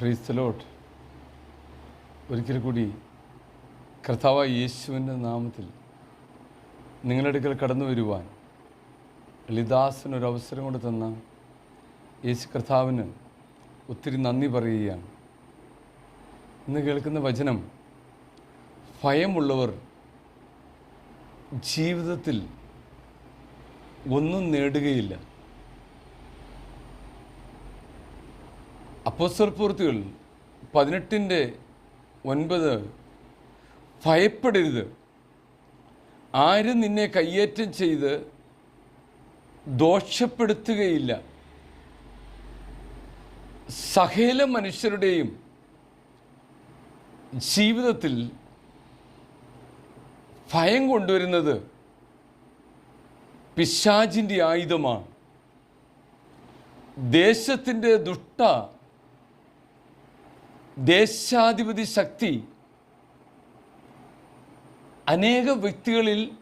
പ്രീസ്തലോട്ട് ഒരിക്കൽ കൂടി കർത്താവ് യേശുവിന്റെ നാമത്തിൽ നിങ്ങളുടെ അടുക്കൽ കടന്നു വരുവാൻ ലളിദാസന് ഒരു അവസരം കൊണ്ട് തന്ന യേശു കർത്താവിന് ഒത്തിരി നന്ദി പറയുകയാണ്. ഇന്ന് കേൾക്കുന്ന വചനം ഭയമുള്ളവർ ജീവിതത്തിൽ ഒന്നും നേടുകയില്ല. അപ്പോസ്തല പൂർത്തികൾ പതിനെട്ടിന്റെ ഒൻപത് ഭയപ്പെടരുത്. ആരും നിന്നെ കയ്യേറ്റം ചെയ്ത് ദോഷപ്പെടുത്തുകയില്ല. സഹേല മനുഷ്യരുടെയും ജീവിതത്തിൽ ഭയം കൊണ്ടുവരുന്നത് പിശാചിന്റെ ആയുധമാണ്. ദേശത്തിന്റെ ദുഷ്ട ദേശാധിപതി ശക്തി അനേക വ്യക്തികളിൽ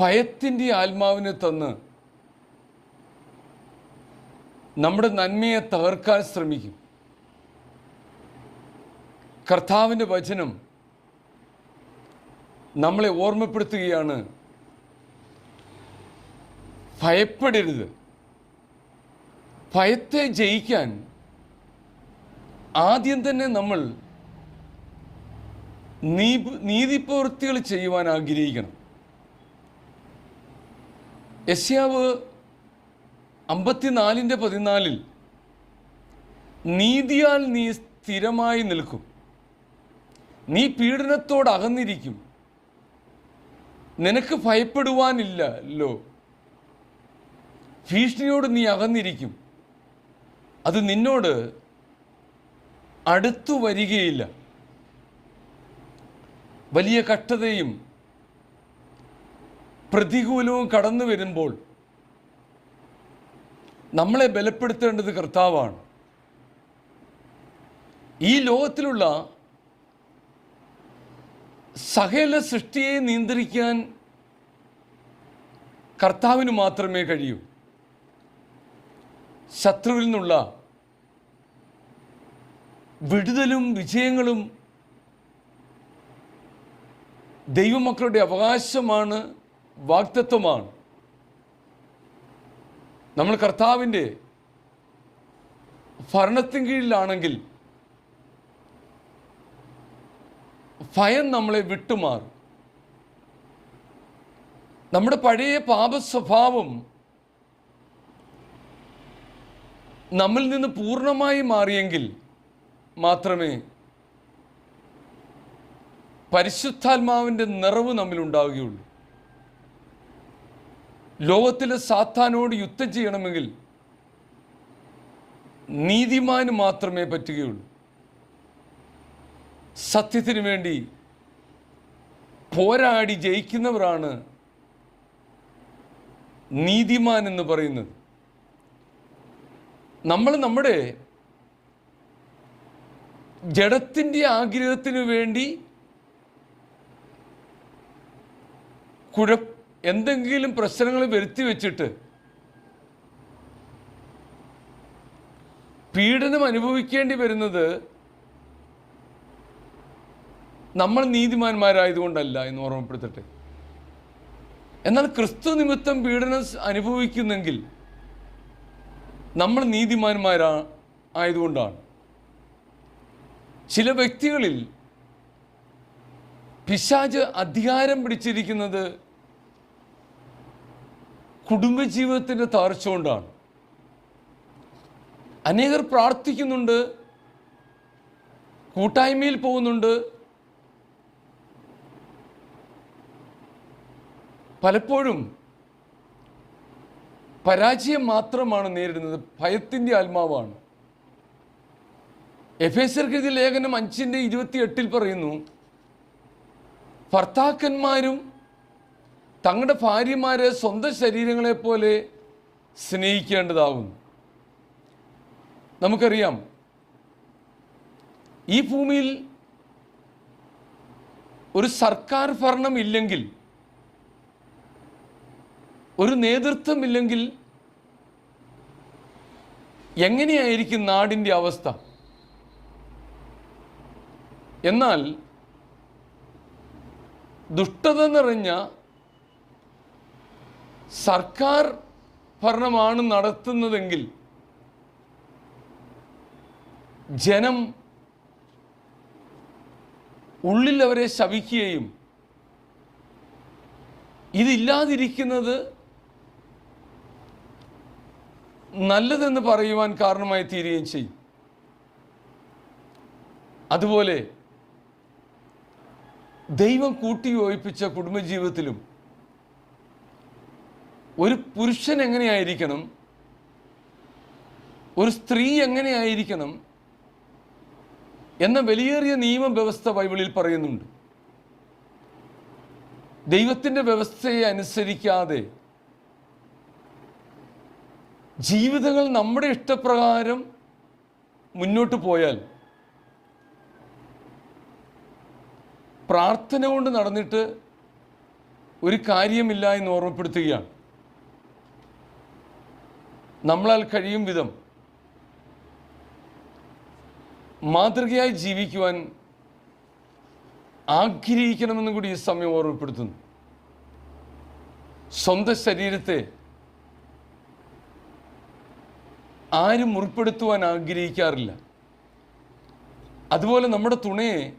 ഭയത്തിന്റെ ആത്മാവിനെ തന്ന് നമ്മുടെ നന്മയെ തകർക്കാൻ ശ്രമിക്കും. കർത്താവിന്റെ വചനം നമ്മളെ ഓർമ്മപ്പെടുത്തുകയാണ്. ഭയപ്പെടരുത്. ഭയത്തെ ജയിക്കാൻ ആദ്യം തന്നെ നമ്മൾ നീ നീതിപ്രവൃത്തികൾ ചെയ്യുവാൻ ആഗ്രഹിക്കണം. യശ്യാവ് അമ്പത്തിനാലിന്റെ പതിനാലിൽ നീതിയാൽ നീ സ്ഥിരമായി നിൽക്കും. നീ പീഡനത്തോട് അകന്നിരിക്കും. നിനക്ക് ഭയപ്പെടുവാനില്ലല്ലോ. ഭീഷണിയോട് നീ അകന്നിരിക്കും. അത് നിന്നോട് അടുത്തു വരികയില്ല. വലിയ കഷ്ടതയും പ്രതികൂലവും കടന്നു വരുമ്പോൾ നമ്മളെ ബലപ്പെടുത്തേണ്ടത് കർത്താവാണ്. ഈ ലോകത്തിലുള്ള സകല സൃഷ്ടിയെ നിയന്ത്രിക്കാൻ കർത്താവിന് മാത്രമേ കഴിയൂ. ശത്രുവിൽ നിന്നുള്ള വിടുതലും വിജയങ്ങളും ദൈവമക്കളുടെ അവകാശമാണ് വാക്തത്വമാണ് നമ്മൾ കർത്താവിന്റെ ഭരണത്തിൻ കീഴിലാണെങ്കിൽ ഭയം നമ്മളെ വിട്ടുമാറും. നമ്മുടെ പഴയ പാപ സ്വഭാവം നമ്മിൽ നിന്ന് പൂർണമായി മാറിയെങ്കിൽ മാത്രമേ പരിശുദ്ധാത്മാവിന്റെ നിറവ് നമ്മിലുണ്ടാവുകയുള്ളൂ. ലോകത്തിലെ സാത്താനോട് യുദ്ധം ചെയ്യണമെങ്കിൽ നീതിമാന് മാത്രമേ പറ്റുകയുള്ളൂ. സത്യത്തിന് വേണ്ടി പോരാടി ജയിക്കുന്നവരാണ് നീതിമാൻ എന്ന് പറയുന്നത്. നമ്മൾ നമ്മുടെ ജഡത്തിന്റെ ആഗ്രഹത്തിനു വേണ്ടി കുഴ എന്തെങ്കിലും പ്രശ്നങ്ങൾ വരുത്തി വെച്ചിട്ട് പീഡനം അനുഭവിക്കേണ്ടി വരുന്നത് നമ്മൾ നീതിമാന്മാരായതുകൊണ്ടല്ല എന്ന് ഓർമ്മപ്പെടുത്തട്ടെ. എന്നാൽ ക്രിസ്തു നിമിത്തം പീഡനം അനുഭവിക്കുന്നെങ്കിൽ നമ്മൾ നീതിമാന്മാരാ ആയതുകൊണ്ടാണ്. ചില വ്യക്തികളിൽ പിശാജ് അധികാരം പിടിച്ചിരിക്കുന്നത് കുടുംബജീവിതത്തിന്റെ താർച്ച കൊണ്ടാണ്. അനേകർ പ്രാർത്ഥിക്കുന്നുണ്ട് കൂട്ടായ്മയിൽ പോകുന്നുണ്ട്. പലപ്പോഴും പരാജയം മാത്രമാണ് നേരിടുന്നത് ഭയത്തിന്റെ ആത്മാവാണ്. എഫ് എസ് ലേഖനം അഞ്ചിന്റെ ഇരുപത്തി എട്ടിൽ പറയുന്നു ഭർത്താക്കന്മാരും തങ്ങളുടെ ഭാര്യമാരെ സ്വന്തം ശരീരങ്ങളെ പോലെ സ്നേഹിക്കേണ്ടതാകുന്നു. നമുക്കറിയാം ഈ ഭൂമിയിൽ ഒരു സർക്കാർ ഭരണം ഇല്ലെങ്കിൽ ഒരു നേതൃത്വമില്ലെങ്കിൽ എങ്ങനെയായിരിക്കും നാടിന്റെ അവസ്ഥ? എന്നാൽ ദുഷ്ടത നിറഞ്ഞ സർക്കാർ ഭരണമാണ് നടത്തുന്നതെങ്കിൽ ജനം ഉള്ളിൽ അവരെ ശവിക്കുകയും ഇതില്ലാതിരിക്കുന്നത് നല്ലതെന്ന് പറയുവാൻ കാരണമായി തീരുകയും ചെയ്യും. അതുപോലെ ദൈവം കൂട്ടിയോയിപ്പിച്ച കുടുംബജീവിതത്തിലും ഒരു പുരുഷൻ എങ്ങനെയായിരിക്കണം? ഒരു സ്ത്രീ എങ്ങനെയായിരിക്കണം? എന്ന വലിയേറിയ നിയമവ്യവസ്ഥ ബൈബിളിൽ പറയുന്നുണ്ട്. ദൈവത്തിന്റെ വ്യവസ്ഥയെ അനുസരിക്കാതെ ജീവിതങ്ങൾ നമ്മുടെ ഇഷ്ടപ്രകാരം മുന്നോട്ട് പോയാൽ പ്രാർത്ഥന കൊണ്ട് നടന്നിട്ട് ഒരു കാര്യമില്ല എന്ന് ഓർമ്മപ്പെടുത്തുകയാണ്. നമ്മളാൽ കഴിയും വിധം മാതൃകയായി ജീവിക്കുവാൻ ആഗ്രഹിക്കണമെന്നും കൂടി ഈ സമയം ഓർമ്മപ്പെടുത്തുന്നു. സ്വന്തം ശരീരത്തെ ആരും മുറിപ്പെടുത്തുവാൻ ആഗ്രഹിക്കാറില്ല. അതുപോലെ നമ്മുടെ തുണയെ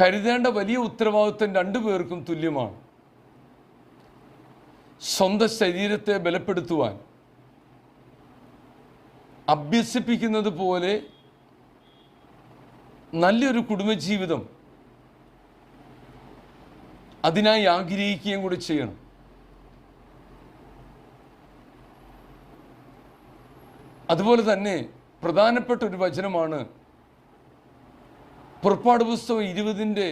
കരുതേണ്ട വലിയ ഉത്തരവാദിത്വം രണ്ടു പേർക്കും തുല്യമാണ്. സ്വന്തം ശരീരത്തെ ബലപ്പെടുത്തുവാൻ അഭ്യസിപ്പിക്കുന്നത് പോലെ നല്ലൊരു കുടുംബജീവിതം അതിനായി ആഗ്രഹിക്കുകയും കൂടി ചെയ്യണം. അതുപോലെ തന്നെ പ്രധാനപ്പെട്ട ഒരു വചനമാണ് പുറപ്പാട് പുസ്തകം ഇരുപതിന്റെ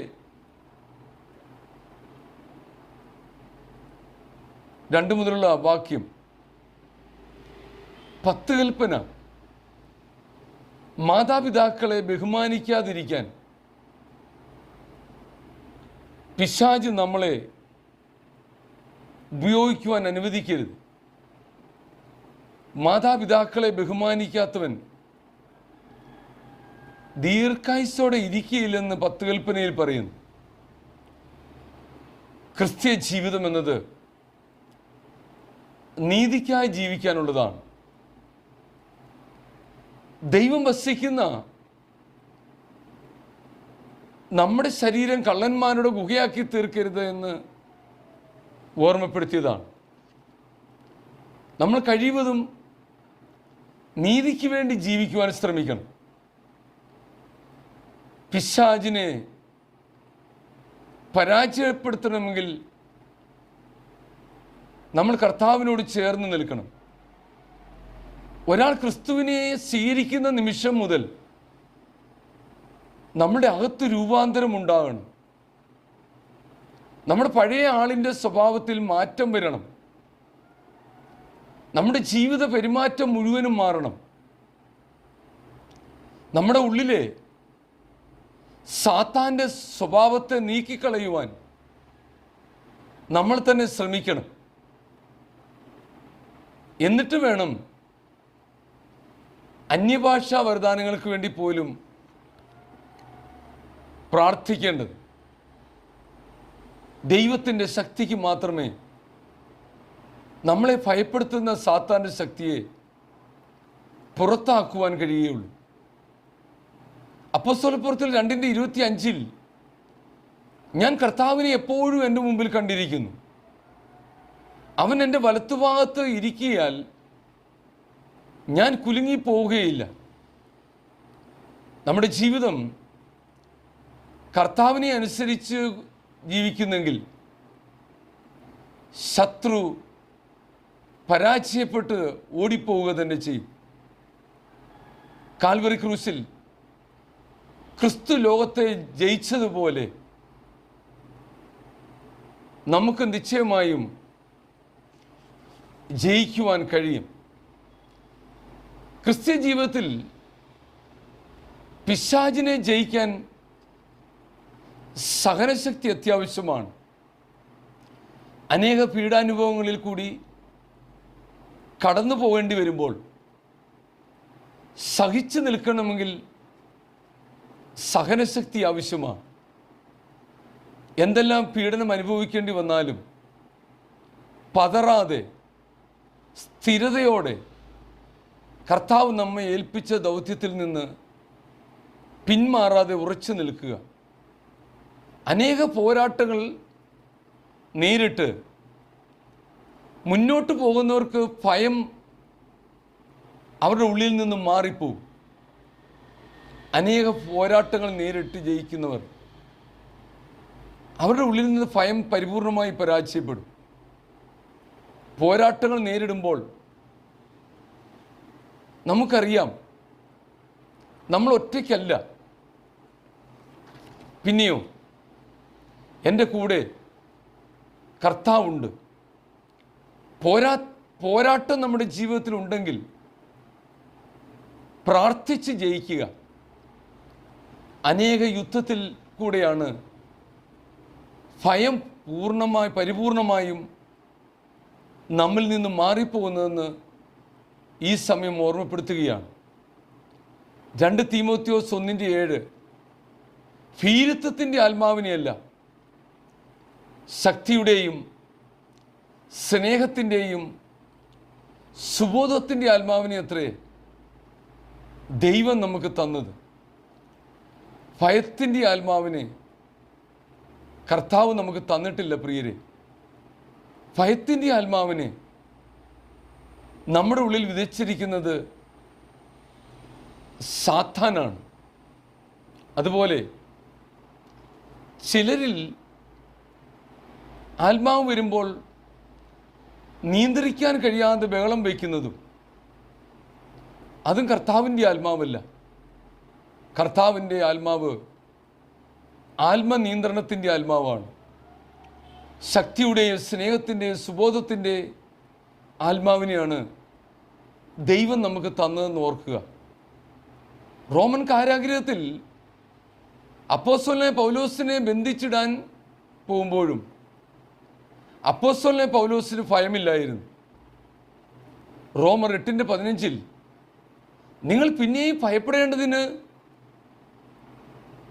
രണ്ട് മുതലുള്ള വാക്യം പത്ത് കൽപ്പന മാതാപിതാക്കളെ ബഹുമാനിക്കാതിരിക്കാൻ പിശാജ് നമ്മളെ ഉപയോഗിക്കുവാൻ അനുവദിക്കരുത്. മാതാപിതാക്കളെ ബഹുമാനിക്കാത്തവൻ ദീർഘായുസോടെ ഇരിക്കുകയില്ലെന്ന് പത്ത് കൽപ്പനയിൽ പറയുന്നു. ക്രിസ്ത്യ ജീവിതം എന്നത് നീതിക്കായി ജീവിക്കാനുള്ളതാണ്. ദൈവം വസിക്കുന്ന നമ്മുടെ ശരീരം കള്ളന്മാരുടെ ഗുഹയാക്കി തീർക്കരുത് എന്ന് ഓർമ്മപ്പെടുത്തിയതാണ്. നമ്മൾ കഴിവതും നീതിക്ക് വേണ്ടി ജീവിക്കുവാൻ ശ്രമിക്കണം. പിശാജിനെ പരാജയപ്പെടുത്തണമെങ്കിൽ നമ്മൾ കർത്താവിനോട് ചേർന്ന് നിൽക്കണം. ഒരാൾ ക്രിസ്തുവിനെ സ്വീകരിക്കുന്ന നിമിഷം മുതൽ നമ്മുടെ അകത്ത് രൂപാന്തരം ഉണ്ടാകണം. നമ്മുടെ പഴയ ആളിന്റെ സ്വഭാവത്തിൽ മാറ്റം വരണം. നമ്മുടെ ജീവിത പെരുമാറ്റം മുഴുവനും മാറണം. നമ്മുടെ ഉള്ളിലെ സാത്താന്റെ സ്വഭാവത്തെ നീക്കിക്കളയുവാൻ നമ്മൾ തന്നെ ശ്രമിക്കണം. എന്നിട്ട് വേണം അന്യഭാഷാ വരദാനങ്ങൾക്ക് വേണ്ടി പോലും പ്രാർത്ഥിക്കേണ്ടത്. ദൈവത്തിന്റെ ശക്തിക്ക് മാത്രമേ നമ്മളെ ഭയപ്പെടുത്തുന്ന സാത്താന്റെ ശക്തിയെ പുറത്താക്കുവാൻ കഴിയുകയുള്ളൂ. അപ്പസ്വലപ്പുറത്തിൽ രണ്ടിന്റെ ഇരുപത്തി അഞ്ചിൽ ഞാൻ കർത്താവിനെ എപ്പോഴും എന്റെ മുമ്പിൽ കണ്ടിരിക്കുന്നു. അവൻ എന്റെ വലത്തുഭാഗത്ത് ഇരിക്കിയാൽ ഞാൻ കുലുങ്ങി പോവുകയില്ല നമ്മുടെ ജീവിതം കർത്താവിനെ അനുസരിച്ച് ജീവിക്കുന്നെങ്കിൽ ശത്രു പരാജയപ്പെട്ട് ഓടിപ്പോവുക തന്നെ ചെയ്യും. കാൽവറി ക്രൂസിൽ ക്രിസ്തു ലോകത്തെ ജയിച്ചതുപോലെ നമുക്ക് നിശ്ചയമായും ജയിക്കുവാൻ കഴിയും. ക്രിസ്ത്യ ജീവിതത്തിൽ പിശാജിനെ ജയിക്കാൻ സഹനശക്തി അത്യാവശ്യമാണ്. അനേക പീഡാനുഭവങ്ങളിൽ കൂടി കടന്നു പോകേണ്ടി വരുമ്പോൾ സഹിച്ചു നിൽക്കണമെങ്കിൽ സഹനശക്തി ആവശ്യമാണ് എന്തെല്ലാം പീഡനം അനുഭവിക്കേണ്ടി വന്നാലും പതറാതെ സ്ഥിരതയോടെ കർത്താവ് നമ്മെ ഏൽപ്പിച്ച ദൗത്യത്തിൽ നിന്ന് പിന്മാറാതെ ഉറച്ചു നിൽക്കുക. അനേക പോരാട്ടങ്ങൾ നേരിട്ട് മുന്നോട്ട് പോകുന്നവർക്ക് ഭയം അവരുടെ ഉള്ളിൽ നിന്നും മാറിപ്പോവും. അനേക പോരാട്ടങ്ങൾ നേരിട്ട് ജയിക്കുന്നവർ അവരുടെ ഉള്ളിൽ നിന്ന് ഭയം പരിപൂർണമായി പരാജയപ്പെടും. പോരാട്ടങ്ങൾ നേരിടുമ്പോൾ നമുക്കറിയാം നമ്മൾ ഒറ്റയ്ക്കല്ല. പിന്നെയോ എന്റെ കൂടെ കർത്താവുണ്ട്. പോരാ പോരാട്ടം നമ്മുടെ ജീവിതത്തിൽ ഉണ്ടെങ്കിൽ പ്രാർത്ഥിച്ച് ജയിക്കുക. അനേക യുദ്ധത്തിൽ കൂടെയാണ് ഭയം പൂർണമായി പരിപൂർണമായും നമ്മിൽ നിന്ന് മാറിപ്പോകുന്നതെന്ന് ഈ സമയം ഓർമ്മപ്പെടുത്തുകയാണ്. രണ്ട് തീമോത്യോസ് ഒന്നിന്റെ ഏഴ്. ഭീരുത്വത്തിന്റെ ആത്മാവിനെയല്ല ശക്തിയുടെയും സ്നേഹത്തിന്റെയും സുബോധത്തിന്റെ ആത്മാവിനെ അത്രേ ദൈവം നമുക്ക് തന്നത്. ഭയത്തിന്റെ ആത്മാവിനെ കർത്താവ് നമുക്ക് തന്നിട്ടില്ല പ്രിയരെ. ഭയത്തിന്റെ ആത്മാവിനെ നമ്മുടെ ഉള്ളിൽ വിതച്ചിരിക്കുന്നത് സാത്താനാണ്. അതുപോലെ ചിലരിൽ ആത്മാവ് വരുമ്പോൾ നിയന്ത്രിക്കാൻ കഴിയാതെ ബഹളം വയ്ക്കുന്നതും അതും കർത്താവിന്റെ ആത്മാവല്ല. കർത്താവിന്റെ ആത്മാവ് ആത്മനിയന്ത്രണത്തിന്റെ ആത്മാവാണ്. ശക്തിയുടെയും സ്നേഹത്തിന്റെയും സുബോധത്തിന്റെ ആത്മാവിനെയാണ് ദൈവം നമുക്ക് തന്നതെന്ന് ഓർക്കുക. റോമൻ കാരാഗ്രഹത്തിൽ അപ്പോസ്വലിനെ പൗലോസിനെ ബന്ധിച്ചിടാൻ പോകുമ്പോഴും അപ്പോസ്വലിനെ പൗലോസിന് ഭയമില്ലായിരുന്നു. റോമർ എട്ടിന്റെ പതിനഞ്ചിൽ നിങ്ങൾ പിന്നെയും ഭയപ്പെടേണ്ടതിന്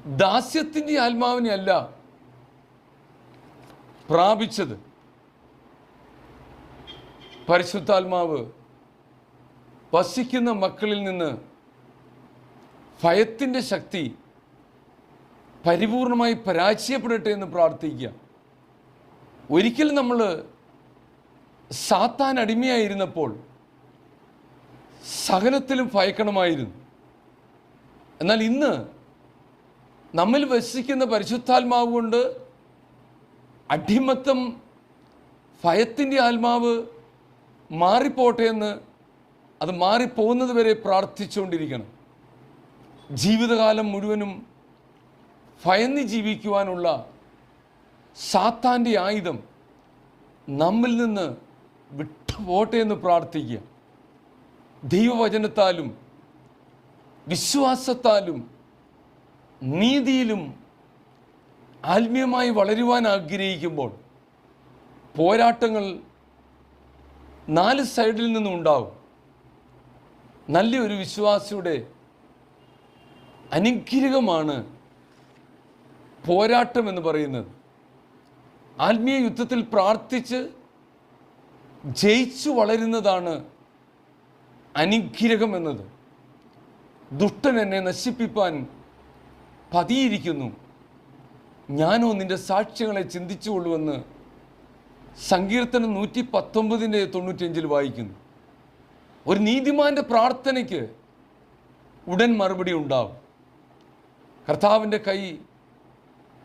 ദാസ്യത്തിന്റെ ആത്മാവിനെ അല്ല പ്രാപിച്ചത്. പരിശുദ്ധാത്മാവ് വസിക്കുന്ന മക്കളിൽ നിന്ന് ഭയത്തിന്റെ ശക്തി പരിപൂർണമായി പരാജയപ്പെടട്ടെ എന്ന് പ്രാർത്ഥിക്കുക. ഒരിക്കലും നമ്മൾ സാത്താൻ അടിമയായിരുന്നപ്പോൾ സകലത്തിലും ഭയക്കണമായിരുന്നു. എന്നാൽ ഇന്ന് നമ്മിൽ വസിക്കുന്ന പരിശുദ്ധാത്മാവ് കൊണ്ട് അടിമത്തം ഭയത്തിന്റെ ആത്മാവ് മാറിപ്പോട്ടെ എന്ന് അത് മാറിപ്പോകുന്നത് വരെ പ്രാർത്ഥിച്ചുകൊണ്ടിരിക്കണം. ജീവിതകാലം മുഴുവനും ഭയന്ന് ജീവിക്കുവാനുള്ള സാത്താന്റെ ആയുധം നമ്മിൽ നിന്ന് വിട്ടുപോട്ടെ എന്ന് പ്രാർത്ഥിക്കുക. ദൈവവചനത്താലും വിശ്വാസത്താലും നീതിയിലും ആത്മീയമായി വളരുവാൻ ആഗ്രഹിക്കുമ്പോൾ പോരാട്ടങ്ങൾ നാല് സൈഡിൽ നിന്നും ഉണ്ടാവും. നല്ലൊരു വിശ്വാസിയുടെ അനുഗ്രഹമാണ് പോരാട്ടം എന്ന് പറയുന്നത്. ആത്മീയ യുദ്ധത്തിൽ പ്രാർത്ഥിച്ച് ജയിച്ചു വളരുന്നതാണ് അനുഗ്രഹം എന്നത്. ദുഷ്ടൻ എന്നെ പതിയിരിക്കുന്നു. ഞാനോ നിന്റെ സാക്ഷ്യങ്ങളെ ചിന്തിച്ചുകൊള്ളുവെന്ന് സങ്കീർത്തനം നൂറ്റി പത്തൊമ്പതിന്റെ തൊണ്ണൂറ്റിയഞ്ചിൽ വായിക്കുന്നു. ഒരു നീതിമാന്റെ പ്രാർത്ഥനയ്ക്ക് ഉടൻ മറുപടി ഉണ്ടാവും. കർത്താവിന്റെ കൈ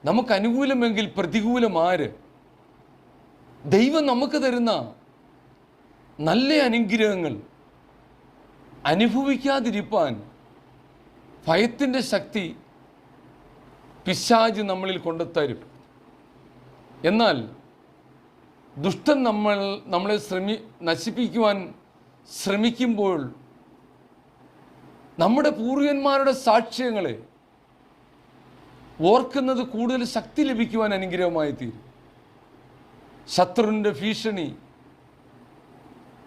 നമുക്ക് അനുകൂലമെങ്കിൽ പ്രതികൂലം ആര്? ദൈവം നമുക്ക് തരുന്ന നല്ല അനുഗ്രഹങ്ങൾ അനുഭവിക്കാതിരിപ്പാൻ ഭയത്തിന്റെ ശക്തി പിശാജ് നമ്മളിൽ കൊണ്ടുത്തരും. എന്നാൽ ദുഷ്ടൻ നമ്മൾ നമ്മളെ ശ്രമി നശിപ്പിക്കുവാൻ ശ്രമിക്കുമ്പോൾ നമ്മുടെ പൂർവികന്മാരുടെ സാക്ഷ്യങ്ങളെ ഓർക്കുന്നത് കൂടുതൽ ശക്തി ലഭിക്കുവാൻ അനുഗ്രഹമായി തീരും. ശത്രുവിന്റെ ഭീഷണി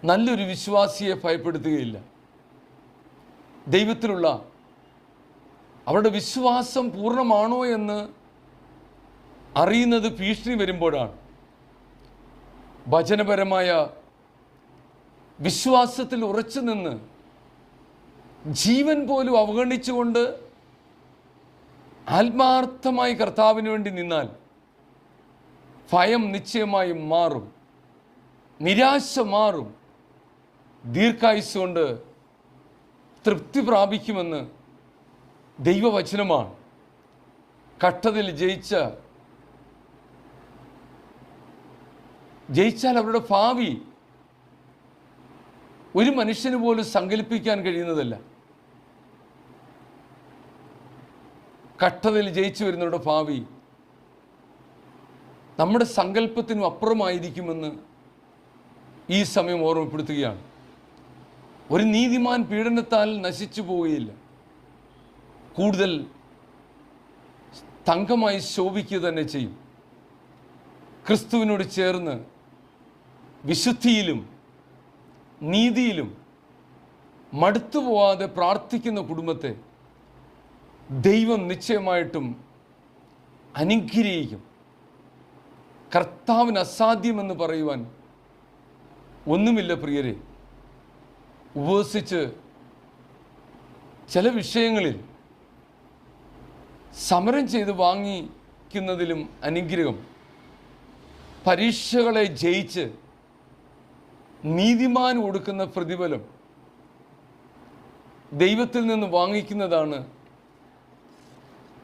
നല്ലൊരു വിശ്വാസിയെ ഭയപ്പെടുത്തുകയില്ല. ദൈവത്തിലുള്ള അവരുടെ വിശ്വാസം പൂർണമാണോ എന്ന് അറിയുന്നത് ഭീഷണി വരുമ്പോഴാണ്. വചനപരമായ വിശ്വാസത്തിൽ ഉറച്ചു നിന്ന് ജീവൻ പോലും അവഗണിച്ചുകൊണ്ട് ആത്മാർത്ഥമായി കർത്താവിന് വേണ്ടി നിന്നാൽ ഭയം നിശ്ചയമായും മാറും. നിരാശ മാറും. ദീർഘായുസ് കൊണ്ട് തൃപ്തി പ്രാപിക്കുമെന്ന് ദൈവവചനമാണ്. കട്ടതിൽ ജയിച്ച ജയിച്ചാൽ അവരുടെ ഭാവി ഒരു മനുഷ്യന് പോലും സങ്കല്പിക്കാൻ കഴിയുന്നതല്ല. കട്ടതിൽ ജയിച്ചു വരുന്നവരുടെ ഭാവി നമ്മുടെ സങ്കല്പത്തിനും അപ്പുറമായിരിക്കുമെന്ന് ഈ സമയം ഓർമ്മപ്പെടുത്തുകയാണ്. ഒരു നീതിമാൻ പീഡനത്താൽ നശിച്ചു പോവുകയില്ല. കൂടുതൽ തങ്കമായി ശോഭിക്കുക തന്നെ ചെയ്യും. ക്രിസ്തുവിനോട് ചേർന്ന് വിശുദ്ധിയിലും നീതിയിലും മടുത്തു പോവാതെ പ്രാർത്ഥിക്കുന്ന കുടുംബത്തെ ദൈവം നിശ്ചയമായിട്ടും അനുഗ്രഹിക്കും. കർത്താവിന് അസാധ്യമെന്ന് പറയുവാൻ ഒന്നുമില്ല പ്രിയരെ. ഉപവസിച്ച് ചില വിഷയങ്ങളിൽ സമരം ചെയ്ത് വാങ്ങിക്കുന്നതിലും അനുഗ്രഹം. പരീക്ഷകളെ ജയിച്ച് നീതിമാൻ കൊടുക്കുന്ന പ്രതിഫലം ദൈവത്തിൽ നിന്ന് വാങ്ങിക്കുന്നതാണ്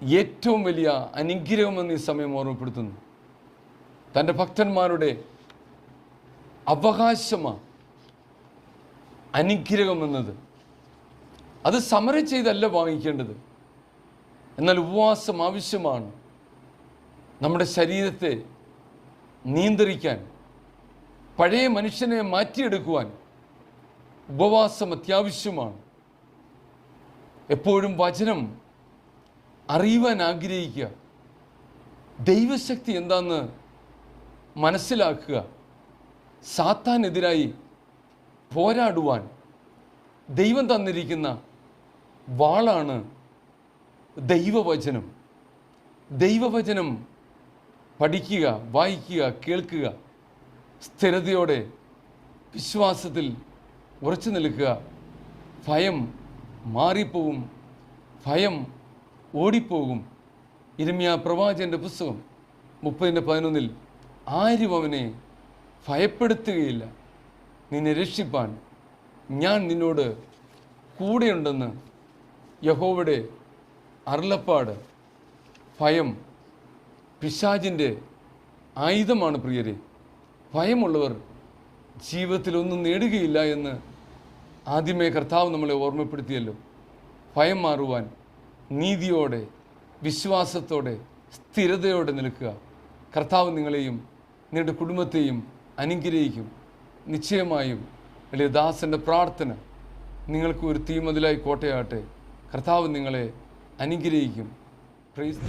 ഏറ്റവും വലിയ അനുഗ്രഹമെന്ന് ഈ സമയം ഓർമ്മപ്പെടുത്തുന്നു. തന്റെ ഭക്തന്മാരുടെ അവകാശമാണ് അനുഗ്രഹമെന്നത്. അത് സമരം ചെയ്തല്ല വാങ്ങിക്കേണ്ടത്. എന്നാൽ ഉപവാസം ആവശ്യമാണ്. നമ്മുടെ ശരീരത്തെ നിയന്ത്രിക്കാൻ പഴയ മനുഷ്യനെ മാറ്റിയെടുക്കുവാൻ ഉപവാസം അത്യാവശ്യമാണ്. എപ്പോഴും വചനം അറിയുവാൻ ആഗ്രഹിക്കുക. ദൈവശക്തി എന്താണെന്ന് മനസ്സിലാക്കുക. സാത്താനെതിരായി പോരാടുവാൻ ദൈവം തന്നിരിക്കുന്ന വാളാണ് ദൈവവചനം. ദൈവവചനം പഠിക്കുക വായിക്കുക കേൾക്കുക സ്ഥിരതയോടെ വിശ്വാസത്തിൽ ഉറച്ചു നിൽക്കുക. ഭയം മാറിപ്പോവും ഭയം ഓടിപ്പോകും. ഇരമ്യ പ്രവാചന്റെ പുസ്തകം മുപ്പതിന്റെ പതിനൊന്നിൽ ആരും അവനെ ഭയപ്പെടുത്തുകയില്ല. നിന്നെ രക്ഷിപ്പാൻ ഞാൻ നിന്നോട് കൂടെയുണ്ടെന്ന് യഹോവയുടെ അരുളപ്പാട് ഭയം പിശാജിന്റെ ആയുധമാണ് പ്രിയരെ. ഭയമുള്ളവർ ജീവിതത്തിൽ ഒന്നും നേടുകയില്ല എന്ന് ആദ്യമേ കർത്താവ് നമ്മളെ ഓർമ്മപ്പെടുത്തിയല്ലോ. ഭയം മാറുവാൻ നീതിയോടെ വിശ്വാസത്തോടെ സ്ഥിരതയോടെ നിൽക്കുക. കർത്താവ് നിങ്ങളെയും നിങ്ങളുടെ കുടുംബത്തെയും അനുഗ്രഹിക്കും. നിശ്ചയമായും വലിയ ദാസന്റെ പ്രാർത്ഥന നിങ്ങൾക്ക് ഒരു തീമതിലായി കോട്ടയാട്ടെ കർത്താവ് നിങ്ങളെ അനുഗ്രഹിക്കും. പ്രൈസ്